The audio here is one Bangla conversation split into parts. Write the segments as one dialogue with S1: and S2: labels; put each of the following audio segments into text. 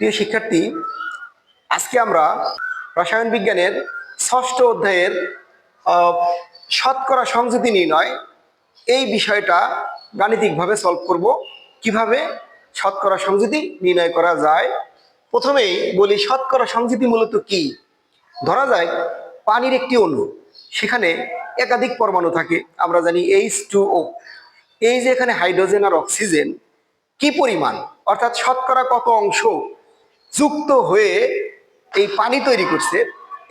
S1: প্রিয় শিক্ষার্থী, আজকে আমরা রসায়ন বিজ্ঞানের ষষ্ঠ অধ্যায়ের শতকরা সংযুতি নির্ণয় এই বিষয়টা গাণিতিকভাবে সলভ করব। কীভাবে শতকরা সংযুতি নির্ণয় করা যায়? প্রথমেই বলি শতকরা সংযুতি মূলত কি? ধরা যায় পানির একটি অণু, সেখানে একাধিক পরমাণু থাকে, আমরা জানি এইচ টু ও এই যে এখানে হাইড্রোজেন আর অক্সিজেন কি পরিমাণ? অর্থাৎ শতকরা কত অংশ? যুক্ত হয়ে এই পানি তৈরি করছে,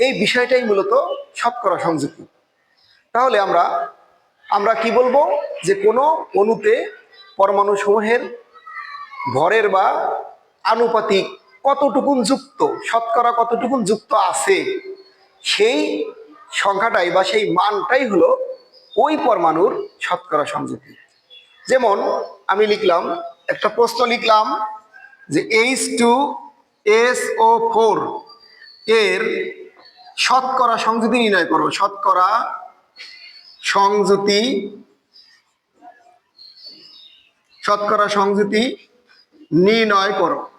S1: এই বিষয়টাই মূলত শতকরা সংযুক্তি। তাহলে আমরা আমরা কি বলব? যে কোনো অণুতে পরমাণু সমূহের ভরের বা আনুপাতিক কতটুকুন যুক্ত, শতকরা কতটুকুন যুক্ত আছে, সেই সংখ্যাটাই বা সেই মানটাই হলো ওই পরমাণুর শতকরা সংযুক্তি। যেমন আমি লিখলাম, একটা প্রশ্ন লিখলাম যে H two S O four. এর শতকরা সংযুতি নির্ণয় করো। শতকরা সংযুতি শতকরা সংযুতি নির্ণয় করো।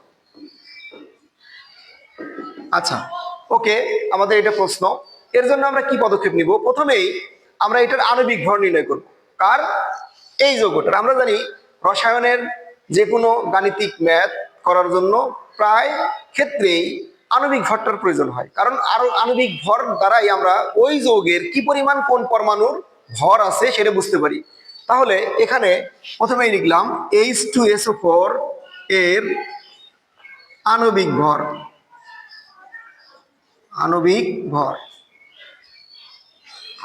S1: আচ্ছা ওকে, আমাদের এটা প্রশ্ন। এর জন্য আমরা কি পদক্ষেপ নিব? প্রথমেই আমরা এটার আণবিক ভর নির্ণয় করব। কার? এই যৌগটার। আমরা জানি রসায়নের যে কোনো গাণিতিক ম্যাথ করার জন্য প্রায় ক্ষেত্রেই আণবিক ভরটার প্রয়োজন হয়। কারণ আরও আণবিক ভর দ্বারাই আমরা ওই যৌগের কি পরিমাণ কোন পরমাণুর ভর আছে সেটা বুঝতে পারি। তাহলে এখানে প্রথমেই লিখলাম এইচ টু এসও ফোর এর আণবিক ভর। আণবিক ভর।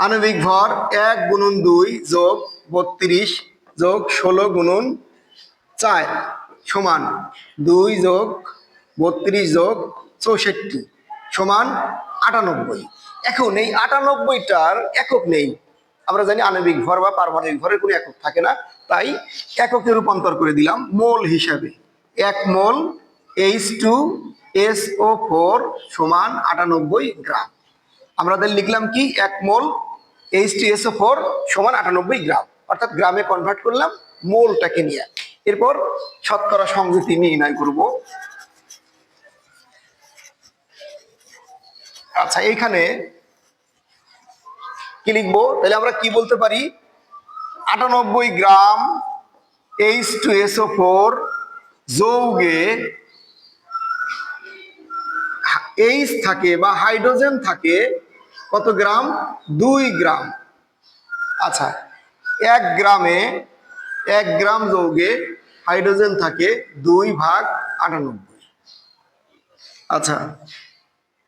S1: আণবিক ভর এক গুণন দুই যোগ বত্রিশ যোগ ষোলো গুণন চার। সমান দুই যোগ বত্রিশ যোগ চৌষট্টি সমান আটানব্বই। এখন এই আটানব্বইটার একক নেই। আমরা জানি আণবিক ঘর বা পারমাণবিক ঘরের কোনো একক থাকে না। তাই এককে রূপান্তর করে দিলাম মোল হিসাবে। এক mole H two S O four সমান আটানব্বই গ্রাম। আমাদের লিখলাম কি? এক mole H two S O four সমান আটানব্বই গ্রাম। অর্থাৎ গ্রামে কনভার্ট করলাম মোলটাকে নিয়ে। এরপর শতকরা সংযুতি নির্ণয় করব। আচ্ছা এইখানে কি লিখব? তাহলে আমরা কি বলতে পারি? আটানব্বই gram H two S O four যৌগে H থাকে বা হাইড্রোজেন থাকে কত গ্রাম? দুই গ্রাম। আচ্ছা এক গ্রামে, এক গ্রাম যৌগে হাইড্রোজেন থাকে দুই ভাগ আটানব্বই। আচ্ছা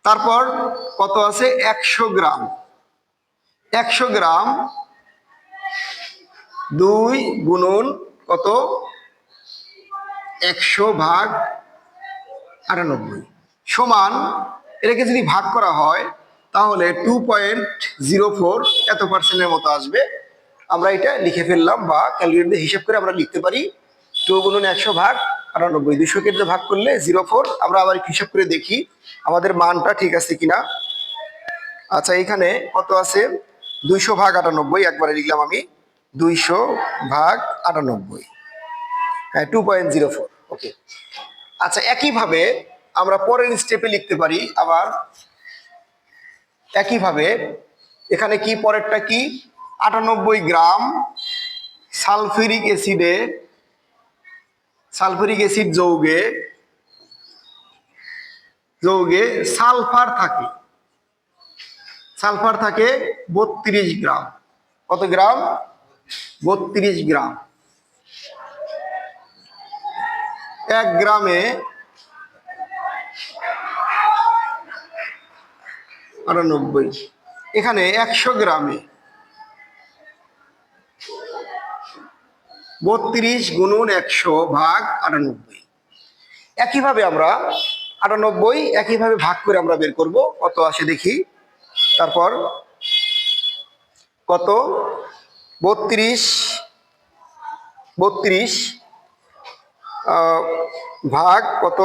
S1: তারপর কত আছে? একশো গ্রাম। একশো গ্রাম দুই গুণন কত? একশো ভাগ আটানব্বই। সমান, এটাকে যদি ভাগ করা হয়, তাহলে টু পয়েন্ট জিরো ফোর এত পার্সেন্টের মতো আসবে। আমরা এটা লিখে ফেললাম বা ক্যালকুলেটর হিসাব করে আমরা লিখতে পারি টু গুণন একশো ভাগ, আটানব্বই। দুশো কেটে ভাগ করলে জিরো ফোর। আমরা আবার হিসাব করে দেখি আমাদের মানটা ঠিক আছে কিনা। আচ্ছা এখানে কত আছে? দুইশো ভাগ আটানব্বই, একবারে লিখলাম আমি। দুইশো ভাগ আটানব্বই। হ্যাঁ two point zero four okay আচ্ছা একইভাবে আমরা পরের স্টেপে লিখতে পারি আবার। একইভাবে এখানে কি, পরেরটা কি? আটানব্বই গ্রাম সালফিউরিক অ্যাসিডে সালফিউরিক অ্যাসিড যৌগে যৌগে সালফার থাকে। সালফার থাকে বত্রিশ গ্রাম। কত গ্রাম? বত্রিশ গ্রাম। এক গ্রামে আটানব্বই। এখানে একশো গ্রামে বত্রিশ গুণন একশো ভাগ আটানব্বই। একইভাবে আমরা আটানব্বই একইভাবে ভাগ করে আমরা বের করব। কত আসে দেখি। তারপর কত? বত্রিশ বত্রিশ ভাগ কত?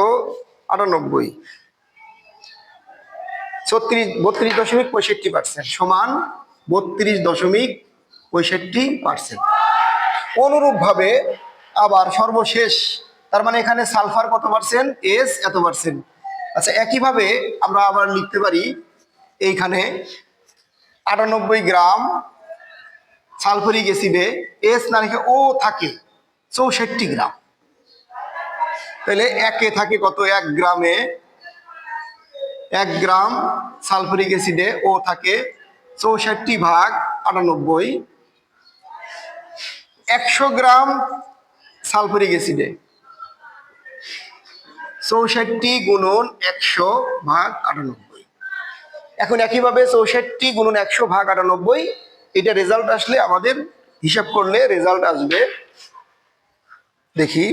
S1: আটানব্বই। ছত্রিশ, বত্রিশ দশমিক পঁয়ষট্টি পার্সেন্ট সমান বত্রিশ দশমিক পঁয়ষট্টি পার্সেন্ট। অনুরূপভাবে আবার সর্বশেষ, তার মানে এখানে সালফার কত পার্সেন্ট এস এত পার্সেন্ট আচ্ছা একইভাবে আমরা আবার লিখতে পারি এইখানে আটানব্বই গ্রাম সালফারিক অ্যাসিডে এস না রেখে ও থাকে, চৌষট্টি গ্রাম। তাহলে একে থাকে কত? এক গ্রামে, এক গ্রাম সালফারিক অ্যাসিডে ও থাকে চৌষট্টি ভাগ আটানব্বই। একশো গ্রাম সালফারিক অ্যাসিডে। চৌষট্টি গুণন একশো ভাগ আটানব্বই। এখন একইভাবে চৌষট্টি গুণন একশো ভাগ আটানব্বই, এটা রেজাল্ট আসলে আমাদের হিসাব করলে রেজাল্ট আসবে। দেখি,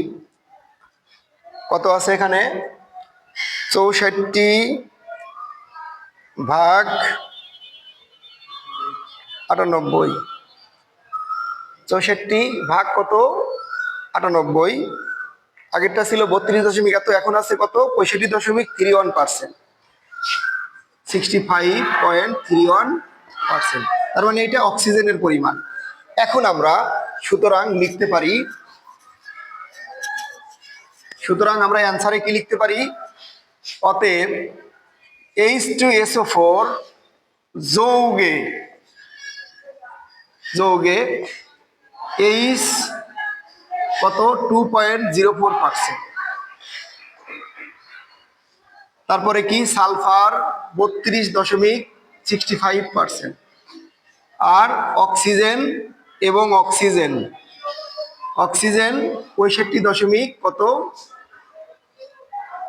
S1: কত আছে এখানে? চৌষট্টি ভাগ আটানব্বই। চৌষট্টি ভাগ কত? আটানব্বই। আগেরটা ছিল বত্রিশ দশমিক, এত এখন আছে কত? পঁয়ষট্টি দশমিক three one percent. Sixty five point three one percent. তার মানে এটা অক্সিজেনের পরিমাণ। এখন আমরা সুতরাং লিখতে পারি, সুতরাং আমরা অ্যান্সারে কি লিখতে পারি? অতএব H two S O four যৌগে যৌগে এইচ কত? Two point zero four percent তারপরে কি? সালফার বত্রিশ দশমিক সিক্সটি ফাইভ পার্সেন্ট আর অক্সিজেন এবং অক্সিজেন। অক্সিজেন পঁয়ষট্টি দশমিক কত?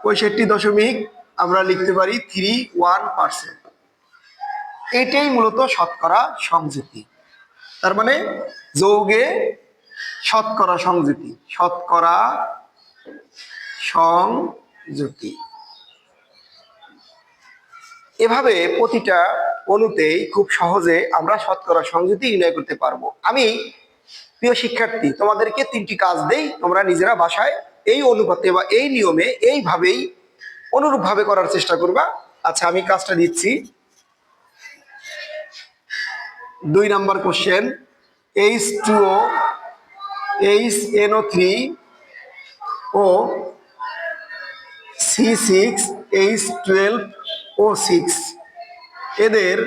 S1: পঁয়ষট্টি দশমিক আমরা লিখতে পারি থ্রি ওয়ান পার্সেন্ট এটাই মূলত শতকরা সংযুতি তার মানে যৌগে শতকরা সংযুতি শতকরা সংযুতি এভাবে প্রতিটা অণুতেই খুব সহজে আমরা শতকরা সংযুতি নির্ণয় করতে পারব। আমি, প্রিয় শিক্ষার্থী, তোমাদেরকে তিনটি কাজ দেই, তোমরা নিজেরা বাসায় এই অনুপাতে বা এই নিয়মে এইভাবেই অনুরূপভাবে করার চেষ্টা করবা। আচ্ছা আমি কাজটা দিচ্ছি। দুই number question H two O H N O three O C six H twelve O six এদের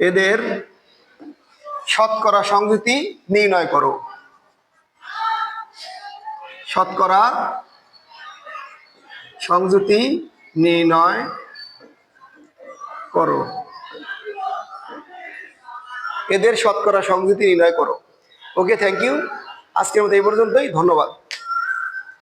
S1: এদের শতকরা সংযুতি নির্ণয় করো। শতকরা সংযুতি নির্ণয় করো। এদের শতকরা সংযুতি নির্ণয় করো। ওকে থ্যাংক ইউ আজকের মতো এই পর্যন্তই। ধন্যবাদ।